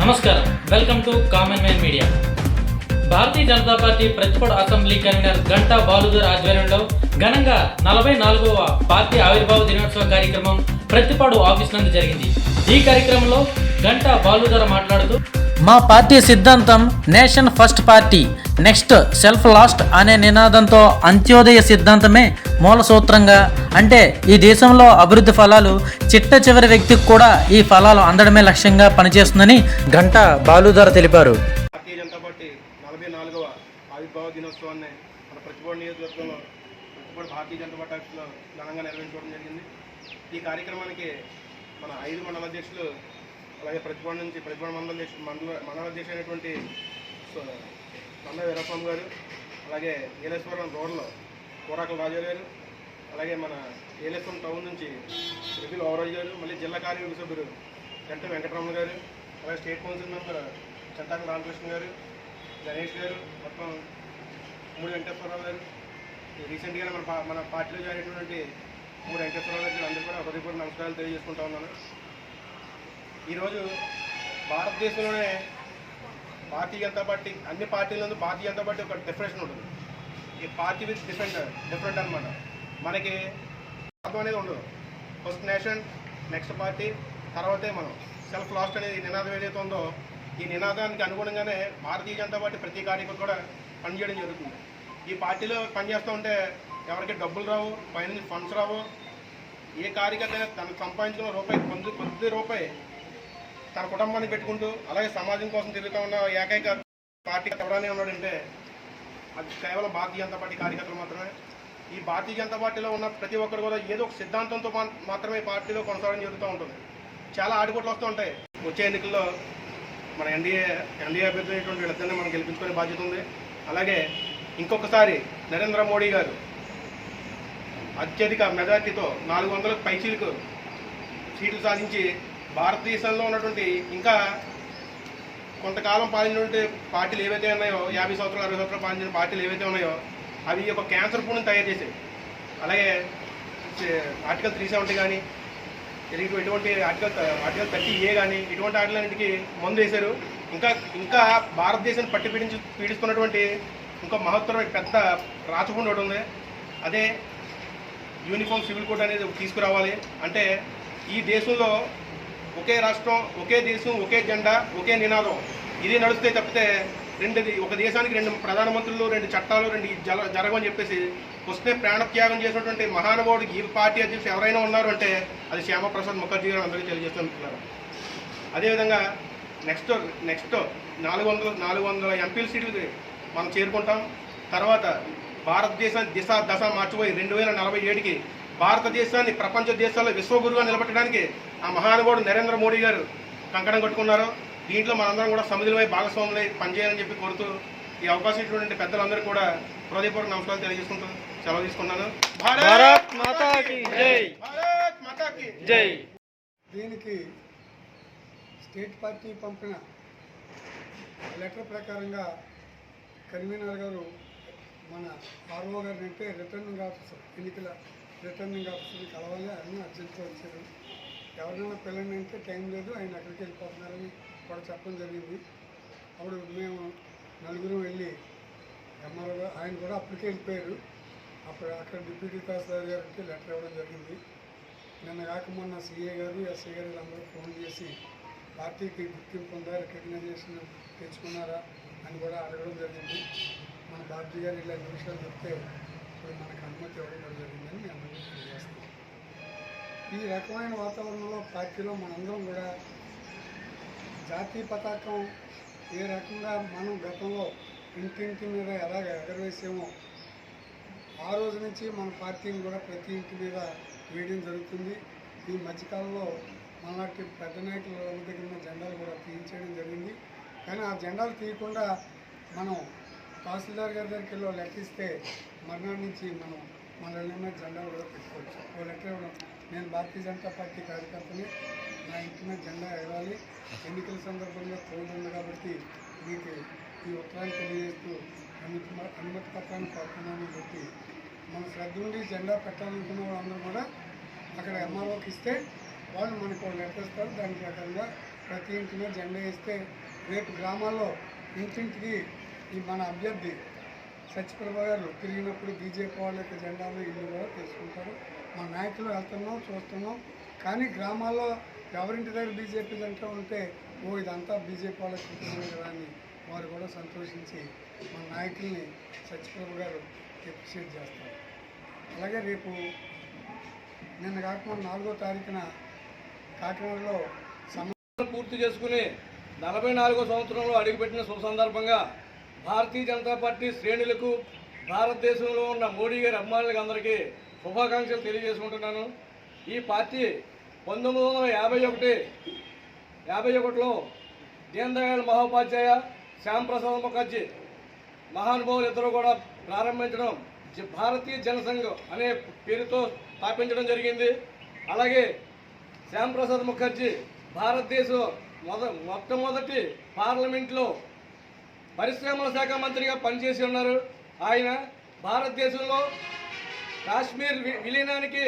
నమస్కారం. Welcome to common man media Bharatiya Janata party ప్రతిపడ assembly convener Ganta బాలుదర్ ఆధ్వర్యంలో ఘనంగా నలభై నాలుగవ పార్టీ ఆవిర్భావ దినోత్సవ కార్యక్రమం ప్రతిపాడు ఆఫీస్ నందు జరిగింది. ఈ కార్యక్రమంలో గంటా బాలుదర్ మాట్లాడుతూ మా పార్టీ సిద్ధాంతం nation first party next self last అనే నినాదంతో అంత్యోదయ సిద్ధాంతమే మూల సూత్రంగా అంటే ఈ దేశంలో అభివృద్ధి ఫలాలు చిట్ట చివరి వ్యక్తికి కూడా ఈ ఫలాలు అందడమే లక్ష్యంగా పనిచేస్తుందని గంట బాలుదర్ తెలిపారు. భారతీయ జనతా పార్టీ నలభై నాలుగవ ఆవిర్భావ దినోత్సవాన్ని మన ప్రతిపాడు నియోజకవర్గంలో ప్రతిపాడు భారతీయ జనతా పార్టీ ఆఫీస్లో ఘనంగా నిర్వహించుకోవడం జరిగింది. ఈ కార్యక్రమానికి మన ఐదు మండల అధ్యక్షులు అలాగే ప్రతిపాడు నుంచి ప్రతిపాడు మండల మండల మండల అధ్యక్షుడు అయినటువంటి స- నంద వీరస్వామి గారు అలాగే ఏలేశ్వరం రోడ్లో కూరాకల రాజు గారు అలాగే మన ఏలేశ్వరం టౌన్ నుంచి ప్రజలు ఓవరాజు గారు మళ్ళీ జిల్లా కార్యవర్గ సభ్యులు గంట వెంకటరమణ గారు అలాగే state council member Chantaka Ramakrishna garu Ganesh garu మొత్తం మూడు వెంకటేశ్వరరావు గారు. రీసెంట్గా మన మన పార్టీలో జాయిన్ అయినటువంటి మూడు వెంకటేశ్వరరావు గారు అందరూ కూడా హృదయపూర్వక నమస్కారాలు తెలియజేసుకుంటా ఉన్నాను. ఈరోజు భారతదేశంలోనే భారతీయ జనతా పార్టీ అన్ని పార్టీలందు భారతీయ జనతా పార్టీ ఒక డెఫినేషన్ ఉంటుంది. ఈ పార్టీ విత్ డిఫరెంట్ డిఫరెంట్ అనమాట మనకి అర్థం అనేది ఉండదు. ఫస్ట్ నేషన్ నెక్స్ట్ పార్టీ తర్వాతే మనం. సెల్ఫ్ లాస్ట్ అనేది నినాదం ఏదైతే ఉందో ఈ నినాదానికి అనుగుణంగానే భారతీయ జనతా పార్టీ ప్రతి కార్యకర్త కూడా పనిచేయడం జరుగుతుంది. ఈ పార్టీలో పనిచేస్తూ ఉంటే ఎవరికి డబ్బులు రావు పైనుంచి ఫండ్స్ రావు. ఏ కార్యకర్త తను సంపాదించుకున్న రూపాయి కొద్ది కొద్ది రూపాయి తన కుటుంబాన్ని పెట్టుకుంటూ అలాగే సమాజం కోసం తిరుగుతూ ఉన్న ఏకైక పార్టీ ఎవరైనా ఉన్నాడంటే అది కేవలం భారతీయ జనతా పార్టీ కార్యకర్తలు మాత్రమే. ఈ భారతీయ జనతా పార్టీలో ఉన్న ప్రతి ఒక్కరు కూడా ఏదో ఒక సిద్ధాంతంతో మాత్రమే పార్టీలో కొనసాగడం జరుగుతూ ఉంటుంది. చాలా ఆడిపోట్లు వస్తూ ఉంటాయి. వచ్చే ఎన్నికల్లో మన ఎన్డీఏ ఎన్డీఏ అభ్యర్థి అయినటువంటి వీళ్ళిద్దరిని మనం గెలిపించుకునే బాధ్యత ఉంది. అలాగే ఇంకొకసారి నరేంద్ర మోడీ గారు అత్యధిక మెజార్టీతో నాలుగు వందల పైచీలకు సీట్లు సాధించి భారతదేశంలో ఉన్నటువంటి ఇంకా కొంతకాలం పాలించినటువంటి పార్టీలు ఏవైతే ఉన్నాయో యాభై సంవత్సరాలు అరవై సంవత్సరాలు పాలించిన పార్టీలు ఏవైతే ఉన్నాయో అవి ఒక క్యాన్సర్ పూణని తయారు చేసాయి అలాగే ఆర్టికల్ త్రీ సెవెంటీ కానీ ఎటువంటి ఆర్టికల్ ఆర్టికల్ థర్టీ ఏ కానీ ఇటువంటి ఆటలన్నింటికి మందు వేశారు. ఇంకా ఇంకా భారతదేశాన్ని పట్టి పీడించి పీడిస్తున్నటువంటి ఇంకో మహత్తరమైన పెద్ద రాచకుండా ఒకటి ఉంది. అదే యూనిఫామ్ సివిల్ కోడ్ అనేది తీసుకురావాలి. అంటే ఈ దేశంలో ఒకే రాష్ట్రం ఒకే దేశం ఒకే జెండా ఒకే నినాదం. ఇది నడిస్తే తప్పితే రెండు ఒక దేశానికి రెండు ప్రధానమంత్రులు రెండు చట్టాలు రెండు జల జరగని చెప్పేసి వస్తే ప్రాణత్యాగం చేసినటువంటి మహానుభావుడు ఈ పార్టీ అధ్యక్షులు ఎవరైనా ఉన్నారు అంటే అది శ్యామప్రసాద్ ముఖర్జీ గారు అందరికీ తెలియజేస్తున్నారు. అదేవిధంగా నెక్స్ట్ నెక్స్ట్ నాలుగు వందల నాలుగు వందల ఎంపీల సీట్లు మనం చేరుకుంటాం. తర్వాత భారతదేశాన్ని దిశ దశ మార్చిపోయి రెండు వేల నలభై ఏడుకి భారతదేశాన్ని ప్రపంచ దేశాల్లో విశ్వగురుగా నిలబెట్టడానికి ఆ మహానుభావుడు నరేంద్ర మోడీ గారు కంకణం కట్టుకున్నారు. దీంట్లో మనందరం కూడా సమిధులపై భాగస్వాములై పనిచేయాలని చెప్పి కోరుతూ ఈ అవకాశం ఇచ్చినటువంటి పెద్దలందరూ కూడా హృదయపూర్వక నమస్కారాలు తెలియజేసుకుంటూ సెలవు తీసుకున్నాను భారత్ మాతాకి జై. భారత్ మాతాకి జై. దీనికి స్టేట్ పార్టీ పంపిన లెటర్ ప్రకారంగా కన్వీనర్ గారు మన ఆర్ఓ గారిని అంటే రిటర్నింగ్ ఆఫీసర్ ఎన్నికల రిటర్నింగ్ ఆఫీసర్ని కలవాలి అని అర్జెంట్గా వచ్చారు. ఎవరైనా పిల్లని అంటే టైం లేదు ఆయన అక్కడికి వెళ్ళిపోతున్నారని కూడా చెప్పడం జరిగింది. అప్పుడు మేము నలుగురు వెళ్ళి ఎంఆర్ఓ ఆయన కూడా అప్పటికే వెళ్ళిపోయారు. అప్పుడు అక్కడ డిప్యూటీ తహసీల్దార్ గారికి లెటర్ ఇవ్వడం జరిగింది. నిన్న కాక మొన్న సీఏ గారు ఎస్ఐ గారు అందరూ ఫోన్ చేసి పార్టీకి గుర్తింపు ఉందా? రికగ్నైజేషన్ తెచ్చుకున్నారా? అని కూడా అడగడం జరిగింది. మన బాబ్జీ గారు ఇలాంటి విషయాలు చెప్తే ఇప్పుడు మనకు అనుమతి ఇవ్వడం కూడా జరిగిందని మేము తెలియజేస్తాను తెలియజేస్తాం ఈ రకమైన వాతావరణంలో పార్టీలో మనందరం కూడా జాతీయ పతాకం ఏ రకంగా మనం గతంలో ఇంటింటి మీద ఎలాగ ఎగరవేసామో ఆ రోజు నుంచి మన పార్టీని కూడా ప్రతి ఇంటి మీద వేయడం జరుగుతుంది. ఈ మధ్యకాలంలో మనలాంటి పెద్ద నాయకుల దగ్గర ఉన్న జెండాలు కూడా తీయించేయడం జరిగింది. కానీ ఆ జెండాలు తీయకుండా మనం తహసీల్దార్ గారి దగ్గరికి వెళ్ళి లెక్కిస్తే ఇస్తే మర్నాడు నుంచి మనం మనల్ని ఉన్న జెండాలు కూడా పెట్టుకోవచ్చు. ఓ లెటర్ ఇవ్వడం నేను భారతీయ జనతా పార్టీ కార్యకర్తని నా ఇంటి మీద జెండా ఎగరాలి. ఎన్నికల సందర్భంగా కోవిడ్ ఉంది కాబట్టి మీకు ఈ ఉత్తరాన్ని తెలియజేస్తూ అనుమతి అనుమతి పత్రాన్ని కోరుతున్నామని చెప్పి మన శ్రద్ధ ఉండి జెండా పెట్టాలనుకున్న వాళ్ళందరూ కూడా అక్కడ ఎంఆర్ఓకి ఇస్తే వాళ్ళు మనకు లెక్కస్తారు దాని ప్రకారంగా ప్రతి ఇంటి మీద జెండా వేస్తే రేపు గ్రామాల్లో ఇంటింటికి ఈ మన అభ్యర్థి సత్యప్రభ గారు తిరిగినప్పుడు బీజేపీ వాళ్ళ యొక్క జెండాలు ఇల్లు కూడా తీసుకుంటారు మా నాయకులు వెళ్తున్నాం చూస్తున్నాం. కానీ గ్రామాల్లో ఎవరింటి దగ్గర బీజేపీ అంటూ ఉంటే ఓ ఇదంతా బీజేపీ వాళ్ళకి కుటుంబమే కదా అని వారు కూడా సంతోషించి మా నాయకుల్ని సత్యప్రభు గారు ఎప్రిషియేట్ చేస్తారు. అలాగే రేపు నిన్న కాకుండా నాలుగో తారీఖున కాకినాడలో సమ పూర్తి చేసుకుని నలభై నాలుగో సంవత్సరంలో అడుగుపెట్టిన శుభ సందర్భంగా భారతీయ జనతా పార్టీ శ్రేణులకు భారతదేశంలో ఉన్న మోడీ గారి అభిమానులకు అందరికీ శుభాకాంక్షలు తెలియజేసుకుంటున్నాను. ఈ పార్టీ పంతొమ్మిది వందల యాభై ఒకటి యాభై ఒకటిలో దీన్ దయాళ్ మహోపాధ్యాయ శ్యాంప్రసాద్ ముఖర్జీ మహానుభావులు ఇద్దరు కూడా ప్రారంభించడం భారతీయ జనసంఘ్ అనే పేరుతో స్థాపించడం జరిగింది. అలాగే శ్యాంప్రసాద్ ముఖర్జీ భారతదేశం మొద మొట్టమొదటి పార్లమెంట్లో పరిశ్రమల శాఖ మంత్రిగా పనిచేసి ఉన్నారు. ఆయన భారతదేశంలో కాశ్మీర్ వి- విలీనానికి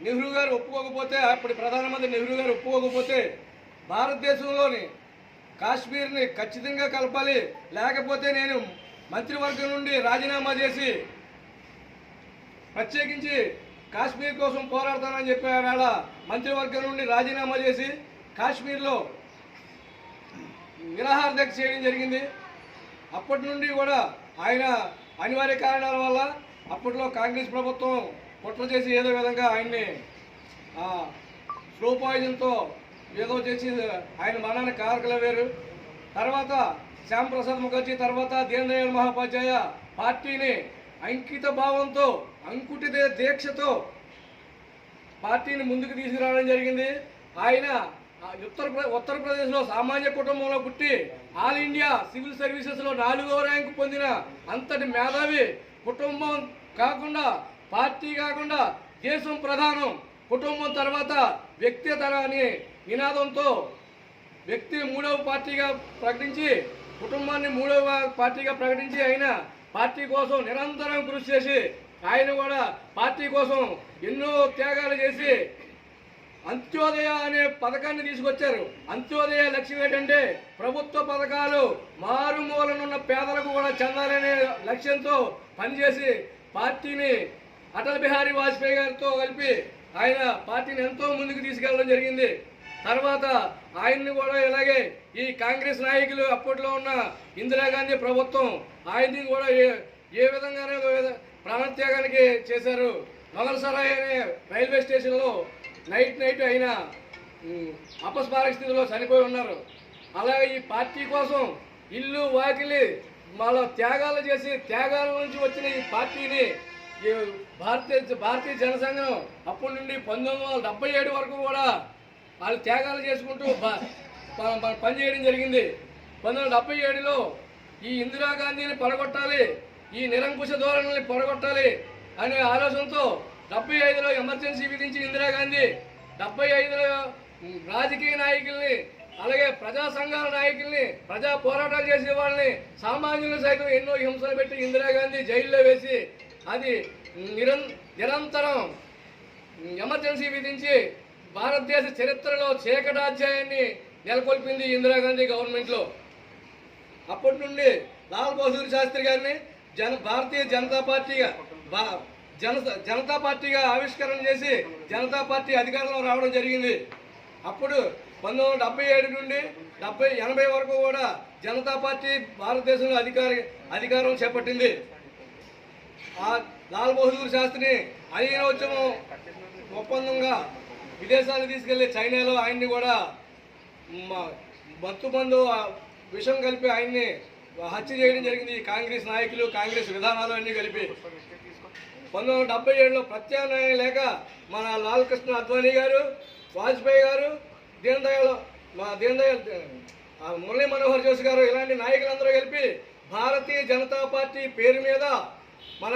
నెహ్రూ గారు ఒప్పుకోకపోతే అప్పుడు ప్రధానమంత్రి నెహ్రూ గారు ఒప్పుకోకపోతే భారతదేశంలోని కాశ్మీర్ని ఖచ్చితంగా కలపాలి. లేకపోతే నేను మంత్రివర్గం నుండి రాజీనామా చేసి ప్రత్యేకించి కాశ్మీర్ కోసం పోరాడతానని చెప్పే వేళ మంత్రివర్గం నుండి రాజీనామా చేసి కాశ్మీర్లో నిరాహార దీక్ష చేయడం జరిగింది. అప్పటి నుండి కూడా ఆయన అనివార్య కారణాల వల్ల అప్పట్లో కాంగ్రెస్ ప్రభుత్వం కుట్ర చేసి ఏదో విధంగా ఆయన్ని స్లో పాయిజన్తో ఏదో చేసి ఆయన మరణానికి వేరు. తర్వాత శ్యామ్ ప్రసాద్ ముఖర్జీ తర్వాత దీన్ మహాపాధ్యాయ పార్టీని అంకిత భావంతో అంకుటిత దీక్షతో పార్టీని ముందుకు తీసుకురావడం జరిగింది. ఆయన ఉత్తర ఉత్తరప్రదేశ్లో సామాన్య కుటుంబంలో పుట్టి ఆల్ ఇండియా సివిల్ సర్వీసెస్లో నాలుగో ర్యాంకు పొందిన అంతటి మేధావి కుటుంబం కాకుండా పార్టీ కాకుండా దేశం ప్రధానం. కుటుంబం తర్వాత వ్యక్తి అని నినాదంతో వ్యక్తి మూడవ పార్టీగా ప్రకటించి కుటుంబాన్ని మూడవ పార్టీగా ప్రకటించి ఆయన పార్టీ కోసం నిరంతరం కృషి చేసి ఆయన కూడా పార్టీ కోసం ఎన్నో త్యాగాలు చేసి అంత్యోదయ అనే పథకాన్ని తీసుకొచ్చారు. అంత్యోదయ లక్ష్యం ఏంటంటే ప్రభుత్వ పథకాలు మారుమూలనున్న పేదలకు కూడా చెందాలనే లక్ష్యంతో పనిచేసి పార్టీని అటల్ బిహారీ వాజ్పేయి గారితో కలిపి ఆయన పార్టీని ఎంతో ముందుకు తీసుకెళ్ళడం జరిగింది. తర్వాత ఆయన్ని కూడా ఇలాగే ఈ కాంగ్రెస్ నాయకులు అప్పట్లో ఉన్న ఇందిరాగాంధీ ప్రభుత్వం ఆయన్ని కూడా ఏ ఏ విధంగానే ప్రాణత్యాగానికి చేశారు. మొగల్సరాయ్ అనే రైల్వే స్టేషన్లో నైట్ నైట్ అయినా అపస్మారక స్థితిలో చనిపోయి ఉన్నారు. అలాగే ఈ పార్టీ కోసం ఇల్లు వాకిలి మళ్ళా త్యాగాలు చేసి త్యాగాల నుంచి వచ్చిన ఈ పార్టీని ఈ భారతీయ భారతీయ జనసంఘం అప్పటి నుండి పంతొమ్మిది వందల డెబ్బై ఏడు వరకు కూడా వాళ్ళు త్యాగాలు చేసుకుంటూ పనిచేయడం జరిగింది. పంతొమ్మిది వందల డెబ్బై ఏడులో ఈ ఇందిరాగాంధీని పడగొట్టాలి ఈ నిరంకుశ ధోరణిని పడగొట్టాలి అనే ఆలోచనతో డెబ్బై ఐదులో ఎమర్జెన్సీ విధించి ఇందిరాగాంధీ డెబ్బై ఐదులో రాజకీయ నాయకుల్ని అలాగే ప్రజా సంఘాల నాయకుల్ని ప్రజా పోరాటాలు చేసే వాళ్ళని సామాన్యులు సైతం ఎన్నో హింసలు పెట్టి ఇందిరాగాంధీ జైల్లో వేసి అది నిరం నిరంతరం ఎమర్జెన్సీ విధించి భారతదేశ చరిత్రలో చీకటాధ్యాయాన్ని నెలకొల్పింది ఇందిరాగాంధీ గవర్నమెంట్లో. అప్పటి నుండి లాల్ బహదూర్ శాస్త్రి గారిని జన భారతీయ జనతా పార్టీగా బా- జన జనతా పార్టీగా ఆవిష్కరణ చేసి జనతా పార్టీ అధికారంలో రావడం జరిగింది. అప్పుడు పంతొమ్మిది వందల ఏడు నుండి డెబ్బై ఎనభై వరకు కూడా జనతా పార్టీ భారతదేశంలో అధికారి అధికారం చేపట్టింది. ఆ లాల్ బహదూర్ శాస్త్రిని అధీనోద్యమం ఒప్పందంగా విదేశాలకు తీసుకెళ్ళి చైనాలో ఆయన్ని కూడా మ- మత్తు మందు విషం కలిపి ఆయన్ని హత్య చేయడం జరిగింది. కాంగ్రెస్ నాయకులు కాంగ్రెస్ విధానాలు అన్నీ కలిపి. పంతొమ్మిది వందల డెబ్బై ఏడులో ప్రత్యామ్నాయం లేక మన లాల్ కృష్ణ అద్వానీ గారు వాజ్పేయి గారు దీన్ దయాళ్ మా దీన్ దయాళ్ మురళీ మనోహర్ జోషి గారు ఇలాంటి నాయకులందరూ కలిపి భారతీయ జనతా పార్టీ పేరు మీద మన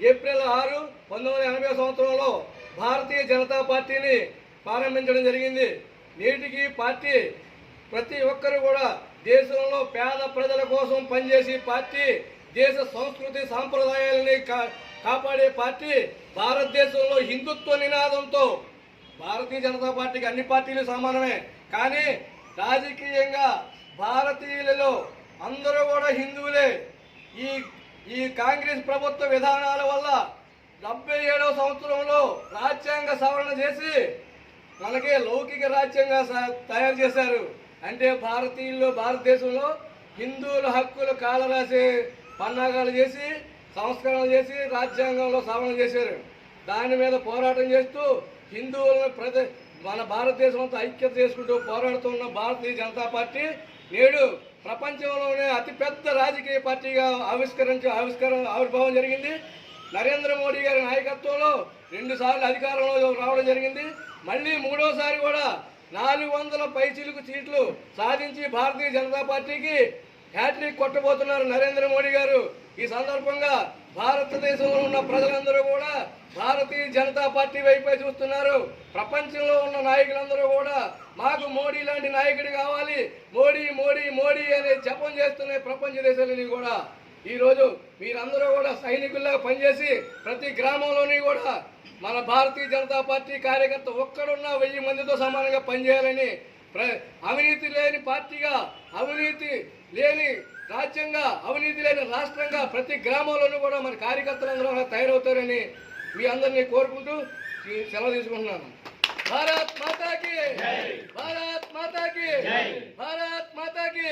ఏప్రిల్ ఆరు పంతొమ్మిది వందల ఎనభై సంవత్సరంలో భారతీయ జనతా పార్టీని ప్రారంభించడం జరిగింది. నేటికి పార్టీ ప్రతి ఒక్కరు కూడా దేశంలో పేద ప్రజల కోసం పనిచేసి పార్టీ దేశ సంస్కృతి సాంప్రదాయాలని కా- కాపాడే పార్టీ భారతదేశంలో హిందుత్వ నినాదంతో భారతీయ జనతా పార్టీకి అన్ని పార్టీలు సమానమే. కానీ రాజకీయంగా భారతీయులలో అందరూ కూడా హిందువులే. ఈ ఈ కాంగ్రెస్ ప్రభుత్వ విధానాల వల్ల డెబ్బై ఏడవ సంవత్సరంలో రాజ్యాంగ సవరణ చేసి మనకి లౌకిక రాజ్యాంగ తయారు చేశారు. అంటే భారతీయుల్లో భారతదేశంలో హిందువుల హక్కులు కాలరాసే పన్నాగాలు చేసి సంస్కరణ చేసి రాజ్యాంగంలో సవరణ చేశారు. దాని మీద పోరాటం చేస్తూ హిందువులను ప్రతి మన భారతదేశం అంతా ఐక్యత చేసుకుంటూ పోరాడుతున్న భారతీయ జనతా పార్టీ నేడు ప్రపంచంలోనే అతిపెద్ద రాజకీయ పార్టీగా ఆవిష్కరించి ఆవిష్కర ఆవిర్భావం జరిగింది. నరేంద్ర మోడీ గారి నాయకత్వంలో రెండుసార్లు అధికారంలో రావడం జరిగింది. మళ్ళీ మూడోసారి కూడా నాలుగు వందల పైచీలకు సీట్లు సాధించి భారతీయ జనతా పార్టీకి హ్యాట్రిక్ కొట్టబోతున్నారు నరేంద్ర మోడీ గారు. ఈ సందర్భంగా భారతదేశంలో ఉన్న ప్రజలందరూ కూడా భారతీయ జనతా పార్టీ వైపే చూస్తున్నారు. ప్రపంచంలో ఉన్న నాయకులందరూ కూడా మాకు మోడీ లాంటి నాయకుడు కావాలి. మోడీ మోడీ మోడీ అనే జపం చేస్తున్నాయి ప్రపంచ దేశాలని కూడా ఈరోజు మీరందరూ కూడా సైనికుల్లాగా పనిచేసి ప్రతి గ్రామంలోని కూడా మన భారతీయ జనతా పార్టీ కార్యకర్త ఒక్కడున్నా వెయ్యి మందితో సమానంగా పనిచేయాలని అవినీతి లేని పార్టీగా అవినీతి లేని రాజ్యంగా అవినీతి లేని రాష్ట్రంగా ప్రతి గ్రామంలోనూ కూడా మన కార్యకర్తలందరూ కూడా తయారవుతారని మీ అందరినీ కోరుకుంటూ ఈ సెలవు తీసుకుంటున్నాను. భారత్ మాతాకి! భారత్ మాతాకి! భారత్ మాతాకి!